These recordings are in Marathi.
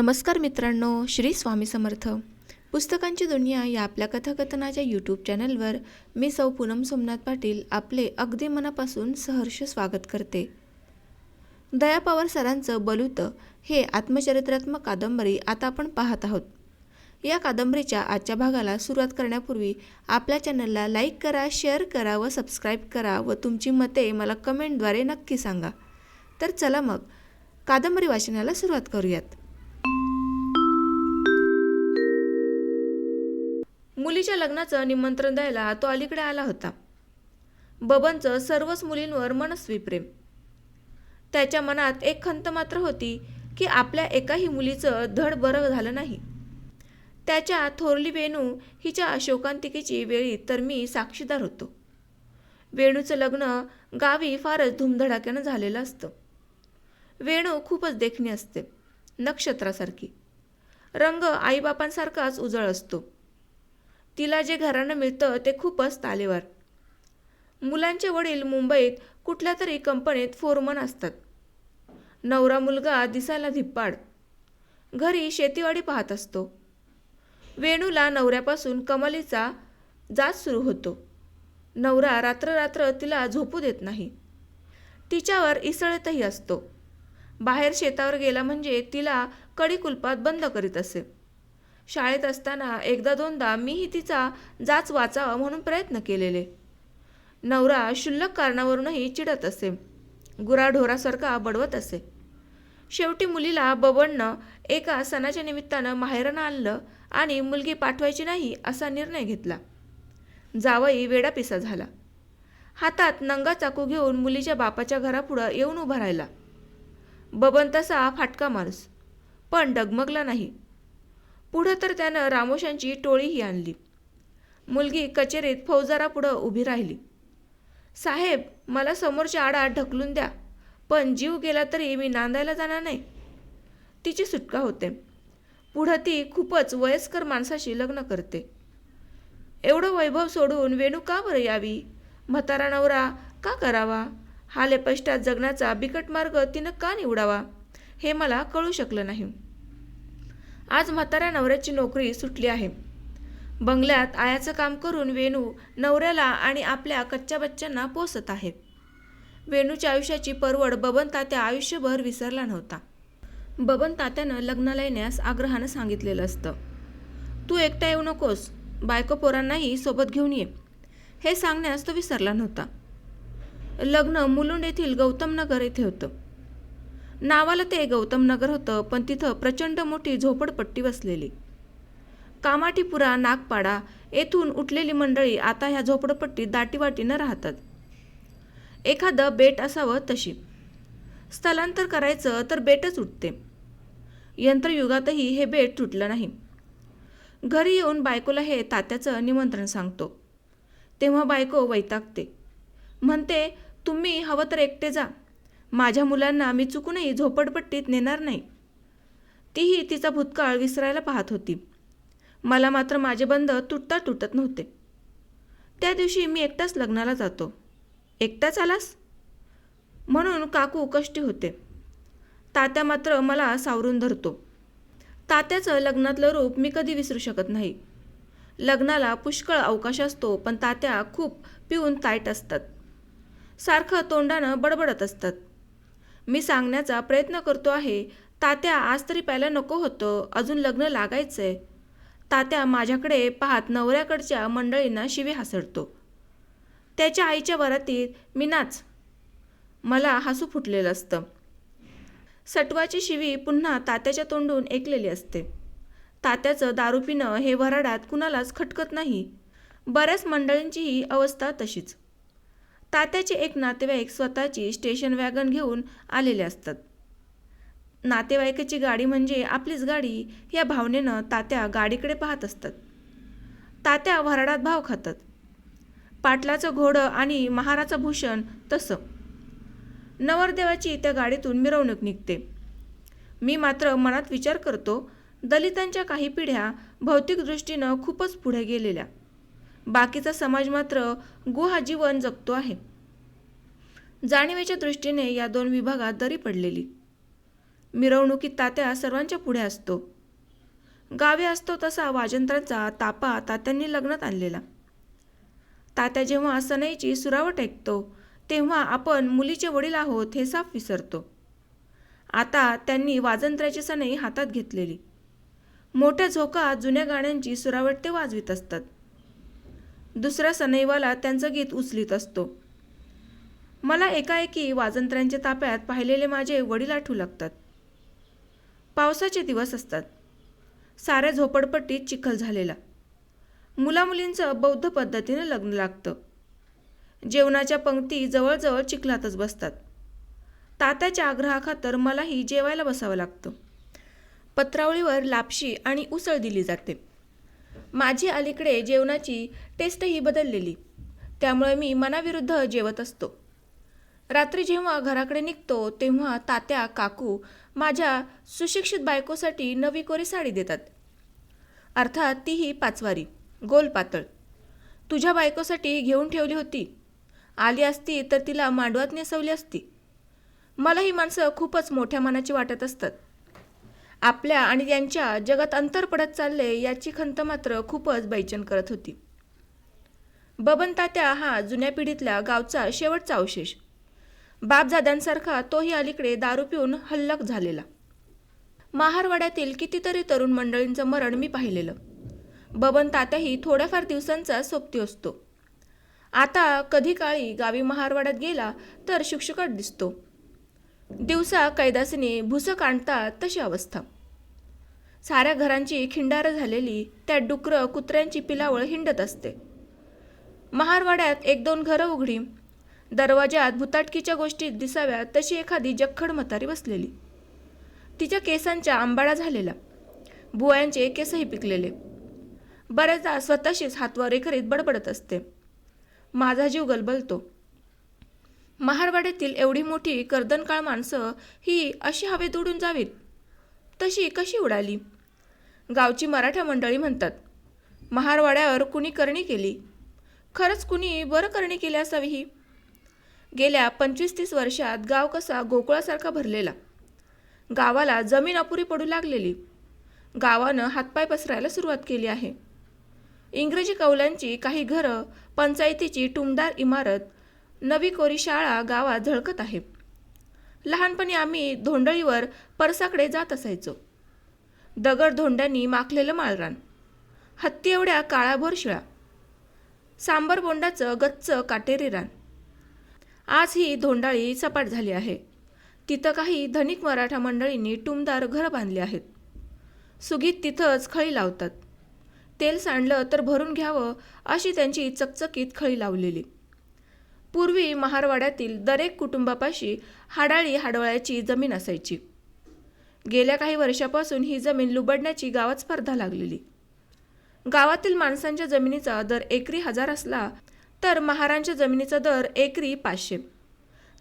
नमस्कार मित्रांनो श्री स्वामी समर्थ. पुस्तकांची दुनिया या आपल्या कथाकथनाच्या यूट्यूब चॅनलवर मी सौ पूनम सोमनाथ पाटील आपले अगदी मनापासून सहर्ष स्वागत करते. दया पवार सरांचं बलूत हे आत्मचरित्रात्मक कादंबरी आता आपण पाहत आहोत. या कादंबरीच्या आजच्या भागाला सुरुवात करण्यापूर्वी आपल्या चॅनलला लाईक करा शेअर करा व सबस्क्राईब करा व तुमची मते मला कमेंटद्वारे नक्की सांगा. तर चला मग कादंबरी वाचनाला सुरुवात करूयात. मुलीच्या लग्नाचं निमंत्रण द्यायला तो अलीकडे आला होता. बबनचं सर्वच मुलींवर मनस्वी प्रेम. त्याच्या मनात एक खंत मात्र होती की आपल्या एकाही मुलीचं धड बरं झालं नाही. त्याच्या थोरली वेणू हिच्या शोकांतिकेची वेळी तर मी साक्षीदार होतो. वेणूचं लग्न गावी फारच धुमधडाक्यानं झालेलं असतं. वेणू खूपच देखणी असते नक्षत्रासारखी. रंग आईबापांसारखाच उजळ असतो. तिला जे घरानं मिळतं ते खूपच तालेवार. मुलांचे वडील मुंबईत कुठल्या तरी कंपनीत फोरमन असतात. नवरा मुलगा दिसायला धिप्पाड. घरी शेतीवाडी पाहत असतो. वेणूला नवऱ्यापासून कमालीचा जात सुरू होतो. नवरा रात्र रात्र तिला झोपू देत नाही. तिच्यावर इसळतही असतो. बाहेर शेतावर गेला म्हणजे तिला कडी कुलपात बंद करीत असे. शाळेत असताना एकदा दोनदा मीही तिचा जाच वाचावा म्हणून प्रयत्न केलेले. नवरा क्षुल्लक कारणावरूनही चिडत असे. गुराढोरासारखा बडवत असे. शेवटी मुलीला बबणनं एका सणाच्या निमित्तानं माहेरानं आणलं आणि मुलगी पाठवायची नाही असा निर्णय घेतला. जावई वेडापिसा झाला. हातात नंगा चाकू घेऊन मुलीच्या बापाच्या घरापुढं येऊन उभा राहिला. बबन तसा फाटका माणूस पण डगमगला नाही. पुढं तर त्यानं रामोशांची टोळीही आणली. मुलगी कचेरीत फौजारापुढं उभी राहिली. साहेब मला समोरच्या आडात ढकलून द्या पण जीव गेला तरी मी नांदायला जाणार नाही. तिची सुटका होते. पुढं ती खूपच वयस्कर माणसाशी लग्न करते. एवढं वैभव सोडून वेणू का बरं यावी? म्हातारा नवरा का करावा? हा लेपष्टात जगण्याचा बिकट मार्ग तिनं का निवडावा? हे मला कळू शकलं नाही. आज म्हाताऱ्या नवऱ्याची नोकरी सुटली आहे. बंगल्यात आयाचं काम करून वेणू नवऱ्याला आणि आपल्या कच्च्या बच्च्यांना पोसत आहे. वेणूच्या आयुष्याची परवड बबन तात्या आयुष्यभर विसरला नव्हता. बबन तात्यानं लग्नाला येण्यास आग्रहानं सांगितलेलं असतं. तू एकटा येऊ नकोस. बायको पोरांनाही सोबत घेऊन ये. हे सांगण्यास तो विसरला नव्हता. लग्न मुलुंड येथील गौतम नगर येथे होतं. नावाला ते गौतम नगर होतं पण तिथं प्रचंड मोठी झोपडपट्टी वसलेली. कामाठीपुरा नागपाडा येथून उठलेली मंडळी आता ह्या झोपडपट्टीत दाटीवाटीनं राहतात. एखादं बेट असावं तशी. स्थलांतर करायचं तर बेटच उठते. यंत्रयुगातही हे बेट तुटलं नाही. घरी येऊन बायकोला हे तात्याचं निमंत्रण सांगतो. तेव्हा बायको वैतागते. म्हणते तुम्ही हवं तर एकटे जा. माझ्या मुलांना मी चुकूनही झोपडपट्टीत नेणार नाही. तीही तिचा भूतकाळ विसरायला पाहत होती. मला मात्र माझे बंध तुटता तुटत नव्हते. त्या दिवशी मी एकटाच लग्नाला जातो. एकटाच आलास? म्हणून काकू कष्टी होते. तात्या मात्र मला सावरून धरतो. तात्याचं लग्नातलं रूप मी कधी विसरू शकत नाही. लग्नाला पुष्कळ अवकाश असतो पण तात्या खूप पिऊन ताईट असतात. सारखं तोंडानं बडबडत असतात. मी सांगण्याचा प्रयत्न करतो आहे. तात्या आज तरी प्यायला नको होतं. अजून लग्न लागायचंय. तात्या माझ्याकडे पाहत नवऱ्याकडच्या मंडळींना शिवे हासडतो. त्याच्या आईच्या वरातीत मी नाच. मला हसू फुटलेलं असतं. सटवाची शिवी पुन्हा तात्याच्या तोंडून ऐकलेली असते. तात्याचं दारू पिणं हे वराडात कुणालाच खटकत नाही. बऱ्याच मंडळींचीही अवस्था तशीच. तात्याचे एक नातेवाईक स्वतःची स्टेशन वॅगन घेऊन आलेले असतात. नातेवाईकाची गाडी म्हणजे आपलीच गाडी या भावनेनं तात्या गाडीकडे पाहत असतात. तात्या वराडात भाव खातात. पाटलाचं घोडं आणि महाराचं भूषण तसं. नवरदेवाची त्या गाडीतून मिरवणूक निघते. मी मात्र मनात विचार करतो दलितांच्या काही पिढ्या भौतिक दृष्टीनं खूपच पुढे गेलेल्या. बाकीचा समाज मात्र गुहा जीवन जगतो आहे. जाणीवेच्या दृष्टीने या दोन विभागात दरी पडलेली. मिरवणुकीत तात्या सर्वांच्या पुढे असतो. गावी असतो तसा वाजंत्रांचा तापा तात्यांनी लग्नात आणलेला. तात्या जेव्हा सनईची सुरावट ऐकतो तेव्हा आपण मुलीचे वडील आहोत हे साफ विसरतो. आता त्यांनी वाजंत्र्याची सनई हातात घेतलेली. मोठ्या झोका जुन्या गाण्यांची सुरावट ते वाजवीत असतात. दुसरा सनईवाला त्यांचं गीत उचलीत असतो. मला एकाएकी वाजंत्र्यांच्या ताप्यात पाहिलेले माझे वडील आठवू लागतात. पावसाचे दिवस असतात. साऱ्या झोपडपट्टीत चिखल झालेला. मुलामुलींचं बौद्ध पद्धतीनं लग्न लागतं. जेवणाच्या पंक्ती जवळजवळ चिखलातच बसतात. तात्याच्या आग्रहाखातर मलाही जेवायला बसावं लागतं. पत्रावळीवर लापशी आणि उसळ दिली जाते. माझी अलीकडे जेवणाची टेस्टही बदललेली. त्यामुळे मी मनाविरुद्ध जेवत असतो. रात्री जेव्हा घराकडे निघतो तेव्हा तात्या काकू माझ्या सुशिक्षित बायकोसाठी नवी कोरी साडी देतात. अर्थात तीही पाचवारी गोल पातळ. तुझ्या बायकोसाठी घेऊन ठेवली होती. आली असती तर तिला मांडवात नेसवली असती. मला ही माणसं खूपच मोठ्या मनाची वाटत असतात. आपल्या आणि त्यांच्या जगात अंतर पडत चालले याची खंत मात्र खूपच बैचन करत होती. बबन तात्या हा जुन्या पिढीतल्या गावचा शेवटचा अवशेष. बापजाद्यांसारखा तोही अलीकडे दारू पिऊन हल्लक झालेला. महारवाड्यातील कितीतरी तरुण मंडळींचं मरण मी पाहिलेलं. बबन तात्याही थोड्याफार दिवसांचा सोबती असतो. आता कधी काळी गावी महारवाड्यात गेला तर शुकशुकट दिसतो. दिवसा कैदासीने भुसक आणतात तशी अवस्था. साऱ्या घरांची खिंडारं झालेली त्यात डुकरं कुत्र्यांची पिलावळ हिंडत असते. महारवाड्यात एक दोन घरं उघडी दरवाज्यात भुताटकीच्या गोष्टीत दिसाव्या तशी एखादी जखड म्हातारी बसलेली. तिच्या केसांच्या आंबाडा झालेला बुवायांचे केसही पिकलेले. बऱ्याचदा स्वतःशीच हातवारे करीत बडबडत असते. माझा जीव गलबलतो. महारवाड्यातील एवढी मोठी कर्दनकाळ माणसं ही अशी हवेत उडून जावीत? तशी कशी उडाली? गावची मराठा मंडळी म्हणतात महारवाड्यावर कुणी करणी केली? खरंच कुणी बरं करणी केली असावी ही? गेल्या पंचवीस तीस वर्षात गाव कसा गोकुळासारखा भरलेला. गावाला जमीन अपुरी पडू लागलेली. गावानं हातपाय पसरायला सुरुवात केली आहे. इंग्रजी कौलांची काही घरं पंचायतीची टुमदार इमारत नवी कोरी शाळा गावात झळकत आहे. लहानपणी आम्ही धोंडळीवर परसाकडे जात असायचो. दगड धोंड्यांनी माखलेलं माळरान. हत्ती एवढ्या काळाभोर शिळा सांबर बोंडाचं गच्च काटेरी रान. आज ही धोंडाळी सपाट झाली आहे. तिथं काही धनिक मराठा मंडळींनी टुमदार घरं बांधली आहेत. सुगीत तिथंच खळी लावतात. तेल सांडलं तर भरून घ्यावं अशी त्यांची चकचकीत खळी लावलेली. पूर्वी महारवाड्यातील दरेक कुटुंबापाशी हाडाळी हाडवळ्याची जमीन असायची. गेल्या काही वर्षापासून ही जमीन लुबडण्याची गावात स्पर्धा लागलेली. गावातील माणसांच्या जमिनीचा दर एकरी हजार असला तर महारांच्या जमिनीचा दर एकरी पाचशे.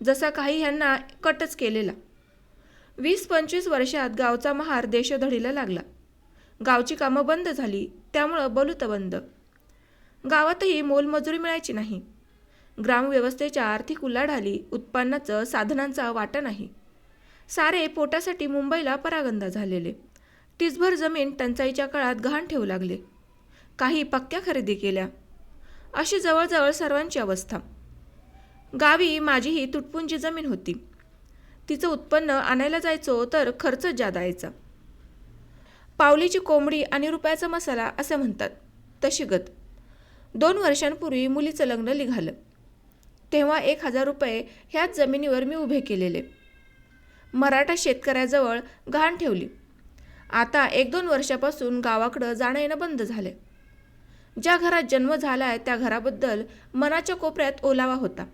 जसा काही ह्यांना कटच केलेला. वीस पंचवीस वर्षात गावचा महार देशधडीला लागला. गावची कामं बंद झाली त्यामुळं बलुत बंद. गावातही मोलमजुरी मिळायची नाही. ग्रामव्यवस्थेच्या आर्थिक उलाढाली उत्पन्नाचं साधनांचा वाटा नाही. सारे पोटासाठी मुंबईला परागंदा झालेले. टीसभर जमीन टंचाईच्या काळात गहाण ठेवू लागले. काही पक्क्या खरेदी केल्या. अशी जवळजवळ सर्वांची अवस्था. गावी माझीही तुटपुंजी जमीन होती. तिचं उत्पन्न आणायला जायचो तर खर्च जादा यायचा. पावलीची कोंबडी आणि रुपयाचा मसाला असं म्हणतात. तशी गत. दोन वर्षांपूर्वी मुलीचं लग्न निघालं. तेव्हा एक हजार रुपये ह्याच जमिनीवर मी उभे केलेले. मराठा शेतकऱ्याजवळ घाण ठेवली. आता एक दोन वर्षापासून गावाकडं जाणं येणं बंद झाले ज्या घरात जन्म झालाय त्या घराबद्दल मनाच्या कोपऱ्यात ओलावा होता.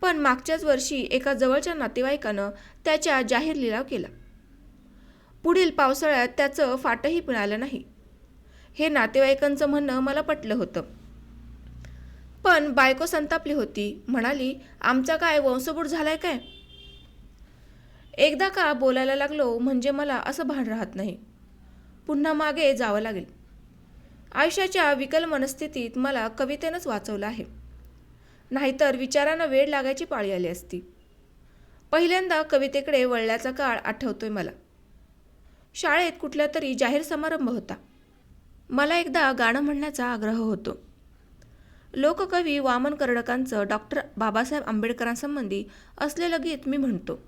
पण मागच्याच वर्षी एका जवळच्या नातेवाईकानं त्याच्या जाहीर लिलाव केला. पुढील पावसाळ्यात त्याचं फाटही मिळालं नाही. हे नातेवाईकांचं म्हणणं मला पटलं होतं. पण बायको संतापली होती. म्हणाली आमचा काय वंशबूट झालाय काय? एकदा का बोलायला लागलो म्हणजे मला असं भान राहत नाही. पुन्हा मागे जावं लागेल. आयुष्याच्या विकल मनस्थितीत मला कवितेनंच वाचवलं आहे. नाहीतर विचारांना वेळ लागायची पाळी आली असती. पहिल्यांदा कवितेकडे वळल्याचा काळ आठवतोय मला. शाळेत कुठल्या तरी जाहीर समारंभ होता. मला एकदा गाणं म्हणण्याचा आग्रह होतो. लोककवी वामन कर्डकांचं डॉक्टर बाबासाहेब आंबेडकरांसंबंधी असलेलं गीत मी म्हणतो.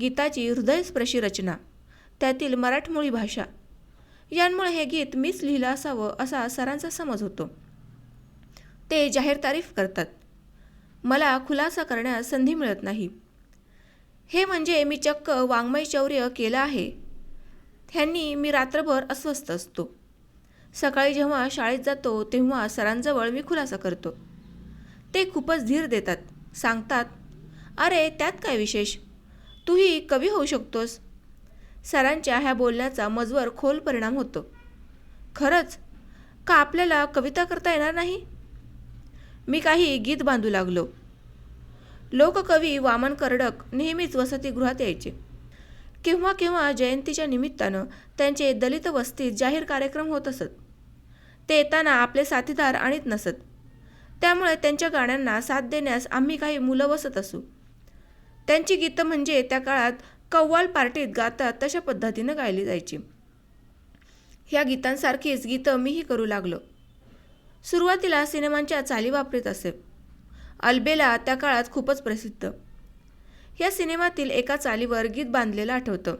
गीताची हृदयस्पर्शी रचना त्यातील मराठमोळी भाषा यांमुळे हे गीत मीच लिहिलं असावं असा सरांचा समज होतो. ते जाहीर तारीफ करतात. मला खुलासा करण्यास संधी मिळत नाही. हे म्हणजे मी चक्क वाङ्मय चौर्य केलं आहे. ह्यांनी मी रात्रभर अस्वस्थ असतो. सकाळी जेव्हा शाळेत जातो तेव्हा सरांजवळ मी खुलासा करतो. ते खूपच धीर देतात. सांगतात अरे त्यात काय विशेष? तूही कवी होऊ शकतोस. सरांच्या ह्या बोलण्याचा मजवर खोल परिणाम होतो. खरंच? का आपल्याला कविता करता येणार नाही? मी काही गीत बांधू लागलो. लोककवी वामन कर्डक नेहमीच वसतिगृहात यायचे. केव्हा केव्हा जयंतीच्या निमित्तानं त्यांचे दलित वस्तीत जाहीर कार्यक्रम होत असत. ते येताना आपले साथीदार आणीत नसत. त्यामुळे त्यांच्या गाण्यांना साथ देण्यास आम्ही काही मुलं बसत असू. त्यांची गीतं म्हणजे त्या काळात कव्वाल पार्टीत गातात तशा पद्धतीनं गायली जायची. ह्या गीतांसारखीच गीतं मीही करू लागलो. सुरुवातीला सिनेमांच्या चाली वापरीत असे. अल्बेला त्या काळात खूपच प्रसिद्ध. या सिनेमातील एका चालीवर गीत बांधलेलं आठवतं.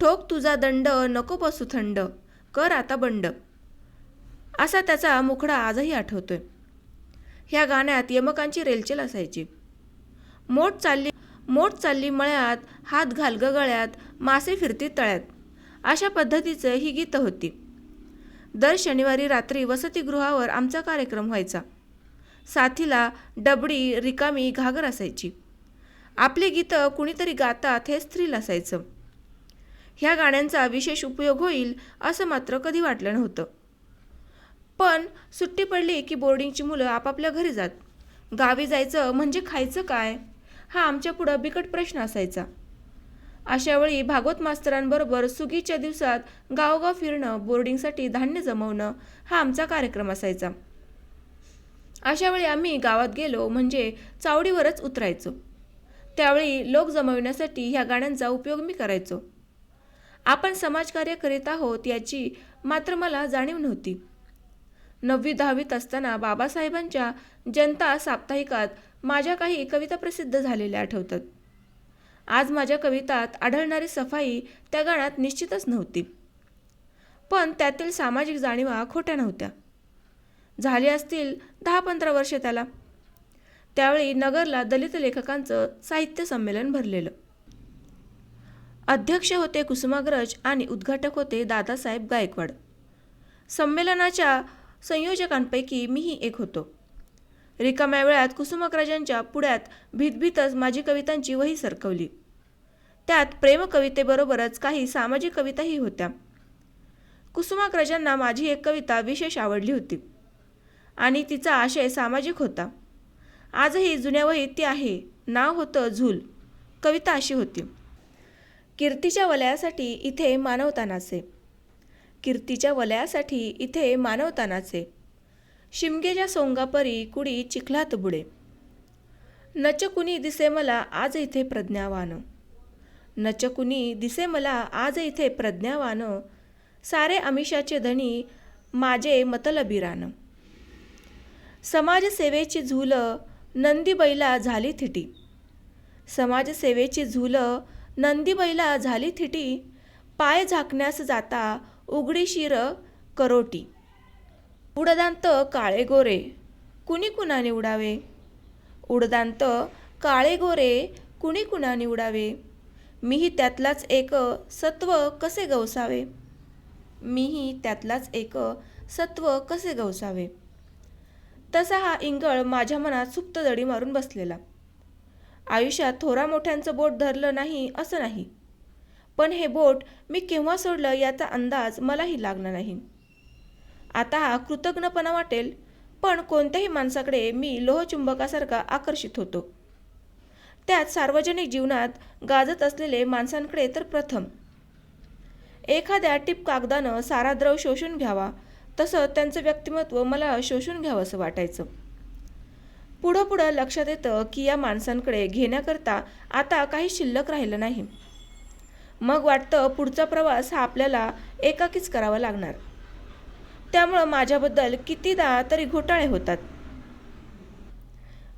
ठोक तुझा दंड नको बसू थंड कर आता बंड. असा त्याचा मुखडा आजही आठवतोय. ह्या गाण्यात यमकांची रेलचेल असायची. मोठ चालली मोठ चालली मळ्यात हात घाल ग गळ्यात मासे फिरती तळ्यात. अशा पद्धतीचं ही गीतं होती. दर शनिवारी रात्री वसतिगृहावर आमचा कार्यक्रम व्हायचा. साथीला डबडी रिकामी घागर असायची. आपली गीतं कुणीतरी गातात हे स्त्रील असायचं. ह्या गाण्यांचा विशेष उपयोग होईल असं मात्र कधी वाटलं नव्हतं. पण सुट्टी पडली की बोर्डिंगची मुलं आपापल्या घरी जात. गावी जायचं म्हणजे खायचं काय? हा आमच्या पुढं बिकट प्रश्न असायचा. अशावेळी भागवत मास्तरांबरोबर सुगीच्या दिवसात गावगाव फिरणं बोर्डिंगसाठी धान्य जमवणं हा आमचा कार्यक्रम असायचा. अशावेळी आम्ही गावात गेलो म्हणजे चावडीवरच उतरायचो. त्यावेळी लोक जमविण्यासाठी ह्या गाण्यांचा उपयोग मी करायचो. आपण समाजकार्य करीत आहोत याची मात्र मला जाणीव नव्हती. नववी दहावीत असताना बाबासाहेबांच्या जनता साप्ताहिकात माझ्या काही कविता प्रसिद्ध झालेल्या आठवतात. आज माझ्या कवितात आढळणारी सफाई त्या गाण्यात निश्चितच नव्हती. पण त्यातील सामाजिक जाणीवा खोट्या नव्हत्या. झाली असतील दहा पंधरा वर्षे त्याला. त्यावेळी नगरला दलित लेखकांचं साहित्य संमेलन भरलेलं. अध्यक्ष होते कुसुमाग्रज आणि उद्घाटक होते दादासाहेब गायकवाड. संमेलनाच्या संयोजकांपैकी मीही एक होतो. रिकाम्या वेळात कुसुमाग्रजांच्या पुढ्यात भीतभीतच माझी कवितांची वही सरकवली. त्यात प्रेमकवितेबरोबरच काही सामाजिक कविताही होत्या. कुसुमाग्रजांना माझी एक कविता विशेष आवडली होती. आणि तिचा आशय सामाजिक होता. आजही जुन्या वहीत ती आहे. नाव होतं झूल. कविता अशी होती. कीर्तीच्या वलयासाठी इथे मानवता नाचे कीर्तीच्या वलयासाठी इथे मानवतानाचे. शिमगेच्या सोंगापरी कुडी चिखलात बुडे. नच कुणी दिसे मला आज इथे प्रज्ञावान. नच कुणी दिसे मला आज इथे प्रज्ञावान. सारे आमिषाचे धनी माझे मतलबीरान. समाजसेवेची झूल नंदीबैला झाली थिटी. समाजसेवेची झूल नंदीबैला झाली थिटी. पाय झाकण्यास जाता उघडी शिर करोटी. उडदांत काळे गोरे कुणी कुणा निवडावे उडदांत काळे गोरे कुणी कुणा निवडावे मीही त्यातलाच एक सत्व कसे गवसावे? मीही त्यातलाच एक सत्व कसे गवसावे? तसा हा इंगळ माझ्या मनात सुप्त दडी मारून बसलेला. आयुष्यात थोरा मोठ्यांचं बोट धरलं नाही असं नाही. पण हे बोट मी केव्हा सोडलं याचा अंदाज मलाही लागला नाही. आता हा कृतज्ञपणा वाटेल पण कोणत्याही माणसाकडे मी लोहचुंबकासारखा आकर्षित होतो. त्यात सार्वजनिक जीवनात गाजत असलेले माणसांकडे तर प्रथम. एखाद्या टिप कागदानं सारा द्रव शोषून घ्यावा तसं त्यांचं व्यक्तिमत्व मला शोषून घ्यावं असं वाटायचं. पुढं पुढं लक्षात येतं की या माणसांकडे घेण्याकरता आता काही शिल्लक राहिलं नाही. मग वाटतं पुढचा प्रवास हा आपल्याला एकाकीच करावा लागणार. त्यामुळं माझ्याबद्दल कितीदा तरी घोटाळे होतात.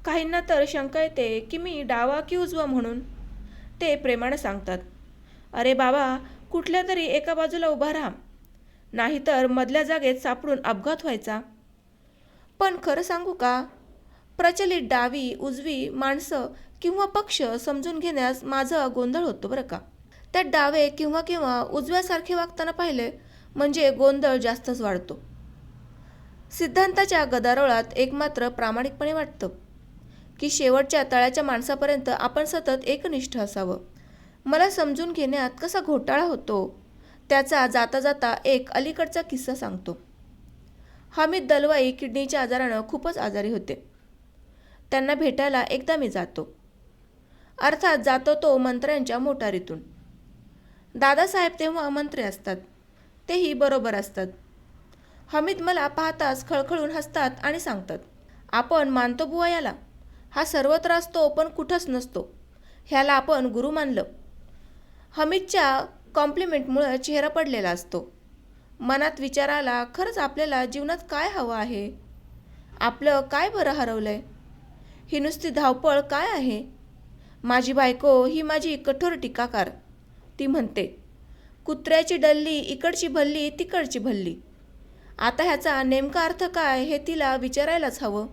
काहींना तर शंका येते की मी डावा की उजवा म्हणून? ते प्रेमानं सांगतात. अरे बाबा कुठल्या तरी एका बाजूला उभा राहा. नाहीतर मधल्या जागेत सापडून अपघात व्हायचा. पण खरं सांगू का? प्रचलित डावी उजवी माणसं किंवा पक्ष समजून घेण्यास माझा गोंधळ होतो बरं का? त्यात डावे किंवा किंवा उजव्यासारखे वागताना पाहिले म्हणजे गोंधळ जास्तच वाढतो. सिद्धांताच्या गदारोळात एक मात्र प्रामाणिकपणे वाटतं की शेवटच्या तळाच्या माणसापर्यंत आपण सतत एकनिष्ठ असावं. मला समजून घेण्यात कसा घोटाळा होतो त्याचा जाता जाता एक अलीकडचा किस्सा सांगतो. हमीद दलवाई किडनीच्या आजारानं खूपच आजारी होते. त्यांना भेटायला एकदा मी जातो. अर्थात जातो तो मंत्र्यांच्या मोटारीतून. दादासाहेब तेव्हा मंत्री असतात. तेही बरोबर असतात. हमीद मला पाहताच खळखळून हसतात आणि सांगतात आपण मानतो बुवा याला. हा सर्वत्र असतो पण कुठंच नसतो. ह्याला आपण गुरु मानलं. हमीदच्या कॉम्प्लिमेंटमुळं चेहरा पडलेला असतो. मनात विचार आला खरंच आपल्याला जीवनात काय हवं आहे? आपलं काय बरं हरवलं आहे ही नुसती धावपळ काय आहे? माझी बायको ही माझी कठोर टीकाकार. ती म्हणते कुत्र्याची डल्ली इकडची भल्ली तिकडची भल्ली. आता ह्याचा नेमका अर्थ काय हे तिला विचारायलाच हवं.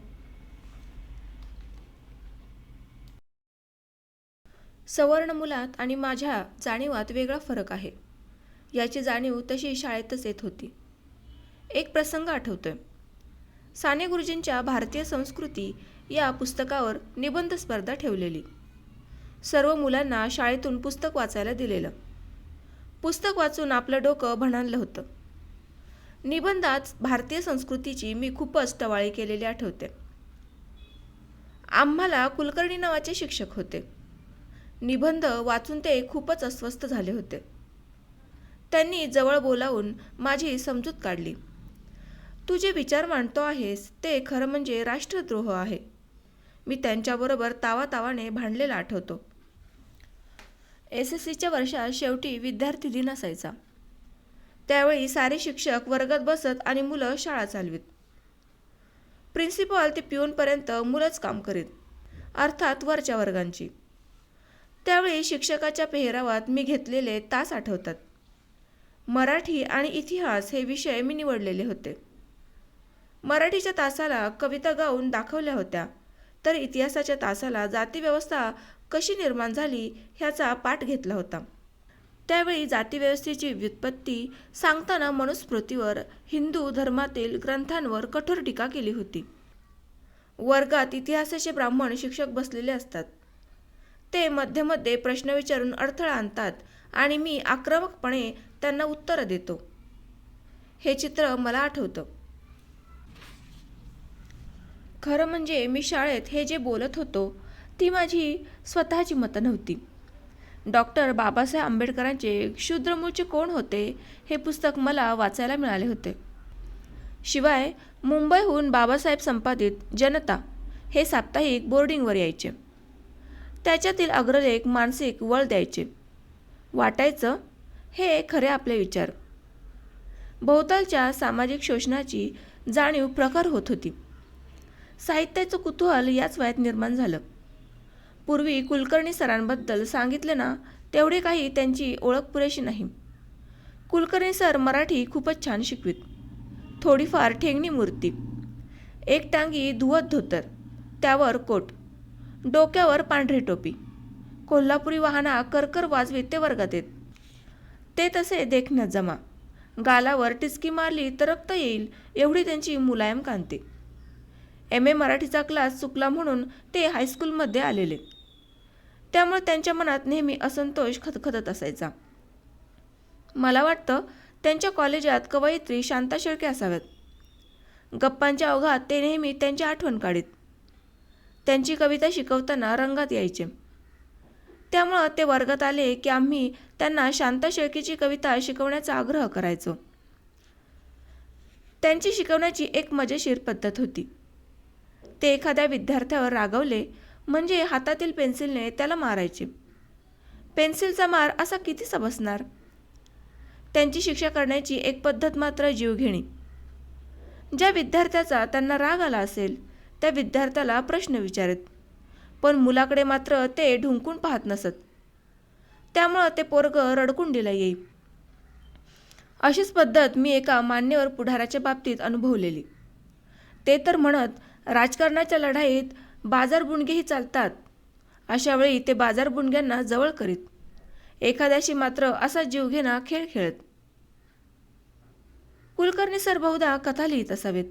सवर्ण मुलात आणि माझ्या जाणीवात वेगळा फरक आहे. याची जाणीव तशी शाळेतच येत होती. एक प्रसंग आठवतोय. साने गुरुजींच्या भारतीय संस्कृती या पुस्तकावर निबंध स्पर्धा ठेवलेली. सर्व मुलांना शाळेतून पुस्तक वाचायला दिलेलं. पुस्तक वाचून आपलं डोकं भणानलं होतं. निबंधात भारतीय संस्कृतीची मी खूपच टवाळी केलेली आठवते. आम्हाला कुलकर्णी नावाचे शिक्षक होते. निबंध वाचून ते खूपच अस्वस्थ झाले होते. त्यांनी जवळ बोलावून माझी समजूत काढली. तू जे विचार मांडतो आहेस ते खरं म्हणजे राष्ट्रद्रोह आहे. मी त्यांच्याबरोबर तावातावाने भांडलेला आठवतो. एस एस सीच्या वर्षात शेवटी विद्यार्थी दिन असायचा. त्यावेळी सारे शिक्षक वर्गात बसत आणि मुलं शाळा चालवीत. प्रिन्सिपॉल ते पिऊनपर्यंत मुलंच काम करीत अर्थात वरच्या वर्गांची. त्यावेळी शिक्षकाच्या पेहरावात मी घेतलेले तास आठवतात. मराठी आणि इतिहास हे विषय मी निवडलेले होते. मराठीच्या तासाला कविता गाऊन दाखवल्या होत्या. तर इतिहासाच्या तासाला जातीव्यवस्था कशी निर्माण झाली ह्याचा पाठ घेतला होता. त्यावेळी जातीव्यवस्थेची व्युत्पत्ती सांगताना मनुस्मृतीवर हिंदू धर्मातील ग्रंथांवर कठोर टीका केली होती. वर्गात इतिहासाचे ब्राह्मण शिक्षक बसलेले असतात. ते मध्ये मध्ये प्रश्न विचारून अडथळा आणतात आणि मी आक्रमकपणे त्यांना उत्तरं देतो. हे चित्र मला आठवतं. खरं म्हणजे मी शाळेत हे जे बोलत होतो ती माझी स्वतःची मतं नव्हती. डॉक्टर बाबासाहेब आंबेडकरांचे क्षुद्रमूळचे कोण होते हे पुस्तक मला वाचायला मिळाले होते. शिवाय मुंबईहून बाबासाहेब संपादित जनता हे साप्ताहिक बोर्डिंगवर यायचे. त्याच्यातील अग्रलेख मानसिक वळ द्यायचे. वाटायचं हे खरे आपले विचार. भोवतालच्या सामाजिक शोषणाची जाणीव प्रखर होत होती. साहित्याचं कुतूहल याच वयात निर्माण झालं. पूर्वी कुलकर्णी सरांबद्दल सांगितलं ना तेवढे काही त्यांची ओळख पुरेशी नाही. कुलकर्णी सर मराठी खूपच छान शिकवित. थोडीफार ठेंगणी मूर्ती एक टांगी धुवत धोतर त्यावर कोट डोक्यावर पांढरी टोपी कोल्हापुरी वाहना करकर वाजवीत ते वर्गात येत. ते तसे देखण्यात जमा गालावर टिचकी मारली तर रक्त येईल एवढी त्यांची मुलायम कांती. एम ए मराठीचा क्लास चुकला म्हणून ते हायस्कूलमध्ये आलेले. त्यामुळे त्यांच्या मनात नेहमी असंतोष खतखतत असायचा. मला वाटतं त्यांच्या कॉलेजात कवयित्री शांता शेळके असाव्यात. गप्पांच्या अवघात ते नेहमी त्यांची आठवण काढीत. त्यांची कविता शिकवताना रंगात यायचे. त्यामुळं ते वर्गात आले की आम्ही त्यांना शांता शेळकेची कविता शिकवण्याचा आग्रह करायचो. त्यांची शिकवण्याची एक मजेशीर पद्धत होती. ते एखाद्या विद्यार्थ्यावर रागवले म्हणजे हातातील पेन्सिलने त्याला मारायचे. पेन्सिलचा मार असा किती बसणार त्यांची शिक्षा करण्याची एक पद्धत मात्र जीवघेणी ज्या विद्यार्थ्याचा त्यांना राग आला असेल त्या विद्यार्थ्याला प्रश्न विचारत. पण मुलाकडे मात्र ते ढुंकून पाहत नसत. त्यामुळं ते पोरग रडकुंडीला येई. अशीच पद्धत मी एका मान्यवर पुढाऱ्याच्या बाबतीत अनुभवलेली. ते तर म्हणत राजकारणाच्या लढाईत बाजार बुणगेही चालतात. अशावेळी ते बाजार बुणग्यांना जवळ करीत. एखाद्याशी मात्र असा जीवघेणा खेळ खेळत. कुलकर्णी सर बहुधा कथा लिहित असावेत.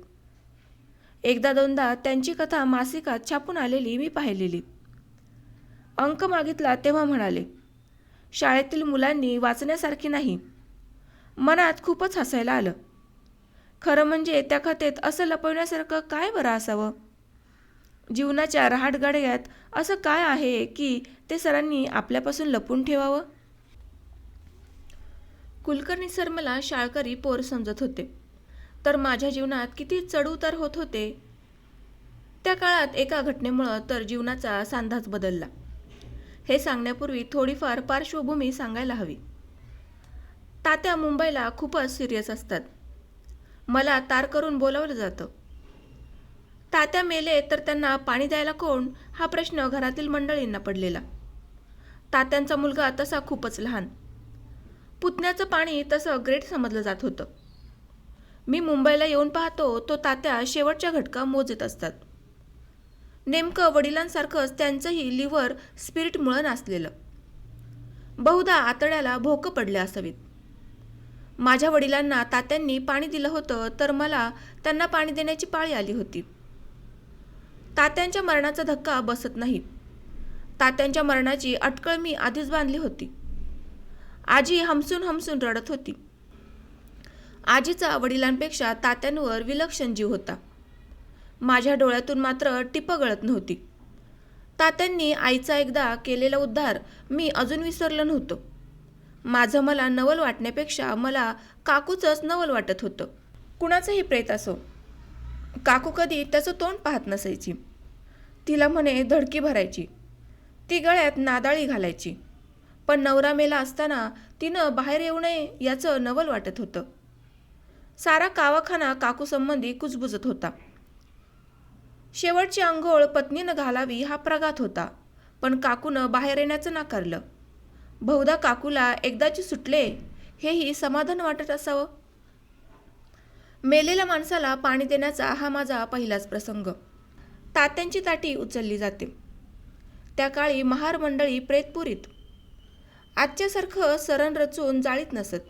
एकदा दोनदा त्यांची कथा मासिकात छापून आलेली मी पाहिलेली. अंक मागितला तेव्हा म्हणाले शाळेतील मुलांनी वाचण्यासारखी नाही. मनात खूपच हसायला आलं. खरं म्हणजे त्या कथेत असं लपवण्यासारखं काय बरं असावं? जीवनाच्या रहाटगाड्यात असं काय आहे की ते सरांनी आपल्यापासून लपून ठेवावं? कुलकर्णी सर मला शाळकरी पोर समजत होते. तर माझ्या जीवनात किती चढउतार होत होते? त्या काळात एका घटनेमुळं तर जीवनाचा सांधाच बदलला. हे सांगण्यापूर्वी थोडीफार पार्श्वभूमी सांगायला हवी. तात्या मुंबईला खूपच सिरियस असतात. मला तार करून बोलावलं जातं. तात्या मेले तर त्यांना पाणी द्यायला कोण? हा प्रश्न घरातील मंडळींना पडलेला. तात्यांचा मुलगा तसा खूपच लहान. पुतण्याचं पाणी तसं ग्रेट समजलं जात होतं. मी मुंबईला येऊन पाहतो तो तात्या शेवटच्या घटका मोजत असतात. नेमकं वडिलांसारखंच त्यांचंही लिव्हर स्पिरिटमुळं नाचलेलं बहुधा आतड्याला भोकं पडले असावीत. माझ्या वडिलांना तात्यांनी पाणी दिलं होतं तर मला त्यांना पाणी देण्याची पाळी आली होती. तात्यांच्या मरणाचा धक्का बसत नाही. तात्यांच्या मरणाची अटकळ मी आधीच बांधली होती. आजी हमसून हमसून रडत होती. आजीचा वडिलांपेक्षा तात्यांवर विलक्षण जीव होता. माझ्या डोळ्यातून मात्र टिप गळत नव्हती. तात्यांनी आईचा एकदा केलेला उद्धार मी अजून विसरलो नव्हतं. माझं मला नवल वाटण्यापेक्षा मला काकूचंच नवल वाटत होतं. कुणाचंही प्रेत असो काकू कधी त्याचं तोंड पाहत नसायची. तिला म्हणे धडकी भरायची. ती गळ्यात नादाळी घालायची. पण नवरा मेला असताना तिनं बाहेर येऊ नये याचं नवल वाटत होतं. सारा कावाखाना काकूसंबंधी कुजबुजत होता. शेवटची आंघोळ पत्नीनं घालावी हा प्रघात होता पण काकूनं बाहेर येण्याचं नाकारलं. बहुधा काकूला एकदाची सुटले हेही समाधान वाटत असावं. मेलेल्या माणसाला पाणी देण्याचा हा माझा पहिलाच प्रसंग. तात्यांची ताटी उचलली जाते. त्या काळी महार मंडळी प्रेतपुरीत. आजच्यासारखं सरण रचून जाळीत नसत.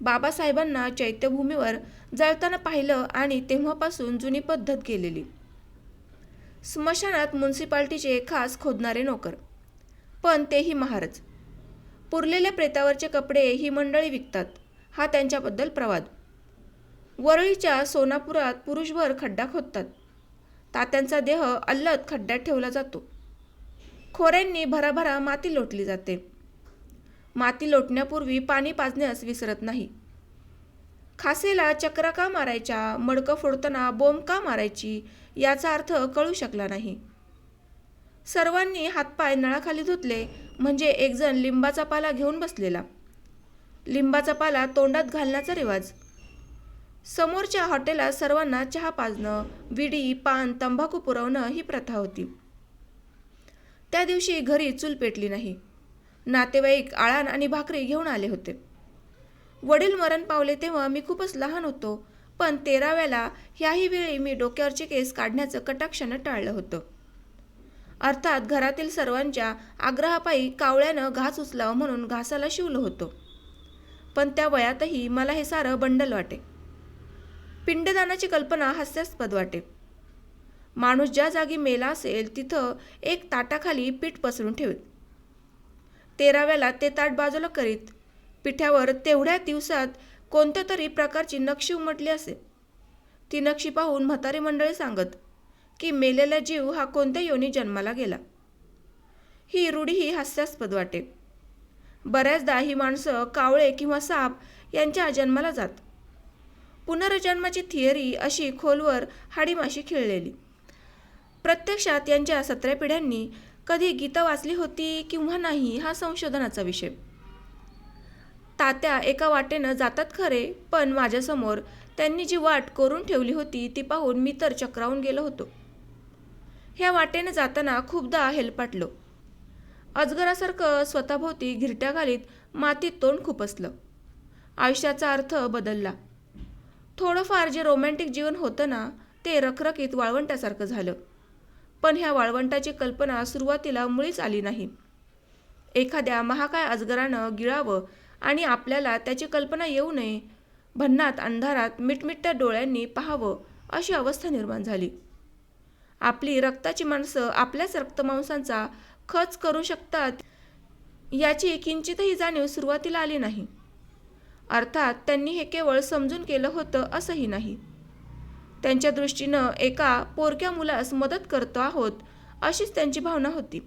बाबासाहेबांना चैत्यभूमीवर जळताना पाहिलं आणि तेव्हापासून जुनी पद्धत गेलेली स्मशानात म्युन्सिपाल्टीचे खास खोदणारे नोकर. पण तेही महारच. पुरलेल्या प्रेतावरचे कपडे ही मंडळी विकतात. हा त्यांच्याबद्दल प्रवाद. वरळीच्या सोनापुरात पुरुषभर खड्डा खोदतात. तात्यांचा देह अल्लद खड्ड्यात ठेवला जातो. खोऱ्यांनी भराभरा माती लोटली जाते. माती लोटण्यापूर्वी पाणी पाजण्यास विसरत नाही. खासेला चक्रा का मारायच्या मडकं फोडताना बोंब का मारायची याचा अर्थ कळू शकला नाही. सर्वांनी हातपाय नळाखाली धुतले म्हणजे एकजण लिंबाचा पाला घेऊन बसलेला. लिंबाचा पाला तोंडात घालण्याचा रिवाज. समोरच्या हॉटेलात सर्वांना चहा पाजणं विडी पान तंबाखू पुरवणं ही प्रथा होती. त्या दिवशी घरी चूल पेटली नाही. नातेवाईक आळान आणि भाकरी घेऊन आले होते. वडील मरण पावले तेव्हा मी खूपच लहान होतो पण तेराव्याला ह्याही वेळी मी डोक्यावरचे केस काढण्याचं कटाक्षानं टाळलं होतं. अर्थात घरातील सर्वांच्या आग्रहापायी कावळ्यानं घास उचलावं म्हणून घासाला शिवलं होतं. पण त्या वयातही मला हे सारं बंडल वाटे. पिंडदानाची कल्पना हास्यास्पद वाटे. माणूस ज्या जागी मेला असेल तिथं एक ताटाखाली पीठ पसरून ठेवत तेराव्याला ते ताट बाजूला करीत पिठ्यावर तेवढ्या दिवसात कोणत्या तरी प्रकारची नक्षी उमटली असे. ती नक्षी पाहून म्हातारी मंडळी सांगत की मेलेला जीव हा कोणत्या योनी जन्माला गेला. ही रूढीही हास्यास्पद वाटे. बऱ्याचदा ही माणसं कावळे किंवा साप यांच्या जन्माला जात. पुनर्जन्माची थिअरी अशी खोलवर हाडीमाशी खिळलेली. प्रत्यक्षात यांच्या सतरा पिढ्यांनी कधी गीता वाचली होती किंवा नाही हा संशोधनाचा विषय. तात्या एका वाटेनं जातात खरे पण माझ्यासमोर त्यांनी जी वाट करून ठेवली होती ती पाहून मी तर चक्रावून गेलो होतो. ह्या वाटेने जाताना खूपदा हेलपाटलो अजगरासारखं स्वतःभोवती घिरट्या घालीत मातीत तोंड खुपसलं. आयुष्याचा अर्थ बदलला. थोडंफार जे रोमॅन्टिक जीवन होतं ना ते रखरखीत वाळवंटासारखं झालं. पण ह्या वाळवंटाची कल्पना सुरुवातीला मुळीच आली नाही. एखाद्या महाकाय अजगरानं गिळावं आणि आपल्याला त्याची कल्पना येऊ नये भन्नात अंधारात मिटमिट्या डोळ्यांनी पाहावं अशी अवस्था निर्माण झाली. आपली रक्ताची माणसं आपल्याच रक्तमांसांचा खच करू शकतात याची किंचितही जाणीव सुरुवातीला आली नाही. अर्थात त्यांनी हे केवळ समजून केलं होतं असंही नाही. त्यांच्या दृष्टीनं एका पोरक्या मुलास मदत करतो आहोत अशीच त्यांची भावना होती.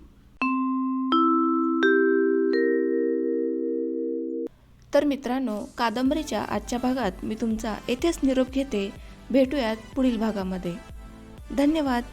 तर मित्रांनो कादंबरीच्या आजच्या भागात मी तुमचा येथेच निरोप घेते. भेटूयात पुढील भागामध्ये. धन्यवाद.